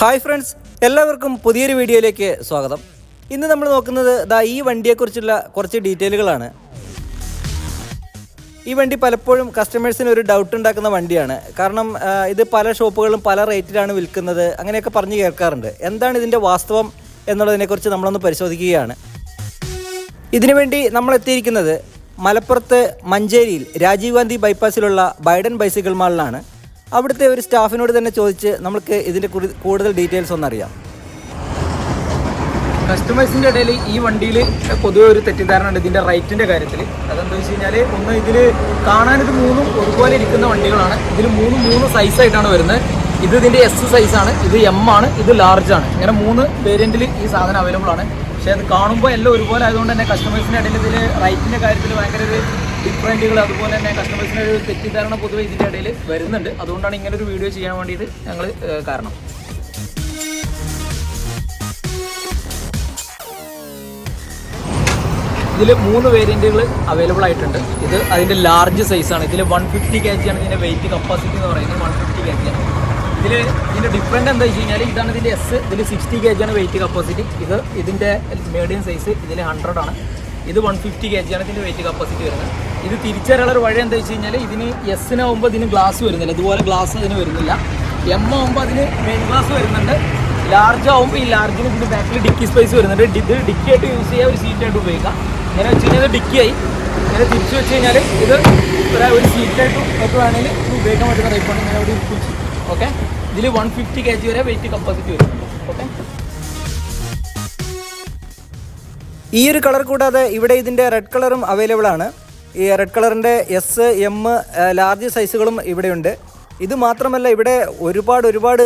Hi friends എല്ലാവർക്കും പുതിയൊരു വീഡിയോയിലേക്ക് സ്വാഗതം. ഇന്ന് നമ്മൾ നോക്കുന്നത് ദാ ഈ വണ്ടിയെക്കുറിച്ചുള്ള കുറച്ച് ഡീറ്റെയിലുകളാണ്. ഈ വണ്ടി പലപ്പോഴും കസ്റ്റമേഴ്സിന് ഒരു ഡൗട്ട് ഉണ്ടാക്കുന്ന വണ്ടിയാണ്. കാരണം ഇത് പല ഷോപ്പുകളിലും പല റേറ്റിലാണ് വിൽക്കുന്നത്. അങ്ങനെയൊക്കെ പറഞ്ഞ് കേൾക്കാറുണ്ട്. എന്താണ് ഇതിന്റെ വാസ്തവം എന്നുള്ളതിനെക്കുറിച്ച് നമ്മളൊന്ന് പരിശോധിക്കുകയാണ്. ഇതിനുവേണ്ടി നമ്മൾ എത്തിയിരിക്കുന്നത് മലപ്പുറത്ത് മഞ്ചേരിയിൽ രാജീവ് ഗാന്ധി ബൈപ്പാസിലുള്ള ബൈഡൻ ബൈസിക്കിൾ മാളിലാണ് അവിടുത്തെ ഒരു സ്റ്റാഫിനോട് തന്നെ ചോദിച്ച് നമുക്ക് ഇതിന്റെ കൂടുതൽ ഡീറ്റെയിൽസ് ഒന്ന് അറിയാം കസ്റ്റമേഴ്സിന്റെ ഇടയിൽ ഈ വണ്ടിയിൽ പൊതുവെ ഒരു തെറ്റിദ്ധാരണ ഉണ്ട്. ഇതിന്റെ റൈറ്റിന്റെ കാര്യത്തിൽ. അതെന്താ വെച്ച് കഴിഞ്ഞാൽ ഒന്ന് ഇതിൽ കാണാൻ ഇത് മൂന്നും ഒരുപോലെ ഇരിക്കുന്ന വണ്ടികളാണ്. ഇതിൽ മൂന്നും മൂന്ന് സൈസായിട്ടാണ് വരുന്നത്. ഇത് ഇതിന്റെ എസ് സൈസ് ആണ്. ഇത് എം ആണ്. ഇത് ലാർജ് ആണ്. ഇങ്ങനെ മൂന്ന് വേരിയന്റിൽ ഈ സാധനം അവൈലബിൾ ആണ്. പക്ഷേ അത് കാണുമ്പോൾ എല്ലാം ഒരുപോലെ ആയതുകൊണ്ട് തന്നെ കസ്റ്റമേഴ്സിന്റെ ഇടയിൽ ഇതിൽ റൈറ്റിന്റെ കാര്യത്തിൽ ഭയങ്കര ഒരു ഡിഫറന്റുകൾ അതുപോലെ തന്നെ കസ്റ്റമേഴ്സിന് ഒരു തെറ്റിദ്ധാരണ പൊതുവെ ഇതിന്റെ ഇടയിൽ വരുന്നുണ്ട്. അതുകൊണ്ടാണ് ഇങ്ങനെ ഒരു വീഡിയോ ചെയ്യാൻ വേണ്ടിയിട്ട് ഞങ്ങൾ കാരണം. ഇതിൽ മൂന്ന് വേരിയന്റുകൾ അവൈലബിൾ ആയിട്ടുണ്ട്. ഇത് അതിന്റെ ലാർജ് സൈസാണ് ഇതിൽ വൺ ഫിഫ്റ്റി കെ ജി ആണ് ഇതിന്റെ വെയിറ്റ് കപ്പാസിറ്റി എന്ന് പറയുന്നത്. വൺ ഫിഫ്റ്റി കെ ജി ആണ്. ഇതിൽ ഇതിന്റെ ഡിഫറന്റ് എന്താ വെച്ച് കഴിഞ്ഞാൽ ഇതാണ് ഇതിന്റെ എസ് ഇതിൽ സിക്സ്റ്റി കെ ജി ആണ് വെയിറ്റ് കപ്പാസിറ്റി ഇത് ഇതിന്റെ മീഡിയം സൈസ് ഇതിൽ ഹൺഡ്രഡ് ആണ്. ഇത് വൺ ഫിഫ്റ്റി കെ ജി ആണ് ഇതിന്റെ വെയിറ്റ് കപ്പാസിറ്റി വരുന്നത്. ഇത് തിരിച്ചറിയാനുള്ള ഒരു വഴി എന്താ വെച്ച് കഴിഞ്ഞാൽ ഇതിന് എസ്സിനാവുമ്പോൾ ഇതിന് ഗ്ലാസ് വരുന്നില്ല. ഇതുപോലെ ഗ്ലാസ് അതിന് വരുന്നില്ല. എം ആവുമ്പോൾ അതിന് മെയിൻ ഗ്ലാസ് വരുന്നുണ്ട്. ലാർജ് ആവുമ്പോൾ ഈ ലാർജിന് ഇതിന്റെ ബാക്കിൽ ഡിക്കി സ്പേസ് വരുന്നുണ്ട്. ഇത് ഡിക്കി ആയിട്ട് യൂസ് ചെയ്യാൻ ഒരു സീറ്റ് ആയിട്ട് ഉപയോഗിക്കാം. ഇങ്ങനെ വെച്ച് കഴിഞ്ഞാൽ ഡിക്കിയായി ഇങ്ങനെ തിരിച്ചു വെച്ച് കഴിഞ്ഞാൽ ഇത് ഒരു ഒരു സീറ്റായിട്ട് ഒക്കെ വേണമെങ്കിൽ ഉപയോഗിക്കാൻ പറ്റുന്ന ടൈപ്പാണ് ഇങ്ങനെ ഇരിക്കും ഓക്കെ ഇതിൽ വൺ ഫിഫ്റ്റി കെ ജി വരെ വെയിറ്റ് കപ്പാസിറ്റി വരുന്നുണ്ട്. ഓക്കെ ഈ ഒരു കളർ കൂടാതെ ഇവിടെ ഇതിന്റെ റെഡ് കളറും അവൈലബിൾ ആണ്. ഈ റെഡ് കളറിന്റെ എസ് എം ലാർജ് സൈസുകളും ഇവിടെയുണ്ട് ഇത് മാത്രമല്ല ഇവിടെ ഒരുപാട് ഒരുപാട്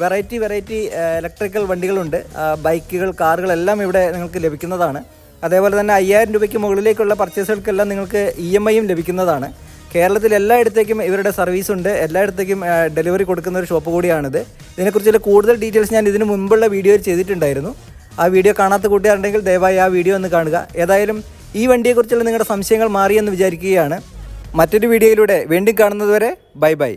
വെറൈറ്റി വെറൈറ്റി ഇലക്ട്രിക്കൽ വണ്ടികളുണ്ട്. ബൈക്കുകൾ കാറുകളെല്ലാം ഇവിടെ നിങ്ങൾക്ക് ലഭിക്കുന്നതാണ്. അതേപോലെ തന്നെ അയ്യായിരം രൂപയ്ക്ക് മുകളിലേക്കുള്ള പർച്ചേസുകൾക്കെല്ലാം നിങ്ങൾക്ക് ഇ എം ഐയും ലഭിക്കുന്നതാണ്. കേരളത്തിൽ എല്ലായിടത്തേക്കും ഇവരുടെ സർവീസ് ഉണ്ട്. എല്ലായിടത്തേക്കും ഡെലിവറി കൊടുക്കുന്ന ഒരു ഷോപ്പ് കൂടിയാണിത്. ഇതിനെക്കുറിച്ചുള്ള കൂടുതൽ ഡീറ്റെയിൽസ് ഞാൻ ഇതിന് മുൻപുള്ള വീഡിയോയിൽ ചെയ്തിട്ടുണ്ടായിരുന്നു. ആ വീഡിയോ കാണാത്ത കൂട്ടുകാരുണ്ടെങ്കിൽ ദയവായി ആ വീഡിയോ ഒന്ന് കാണുക. ഏതായാലും ഈ വണ്ടിയെക്കുറിച്ചുള്ള നിങ്ങളുടെ സംശയങ്ങൾ മാറിയെന്ന് വിചാരിക്കുകയാണ്. മറ്റൊരു വീഡിയോയിലൂടെ വീണ്ടും കാണുന്നതുവരെ ബൈ ബൈ.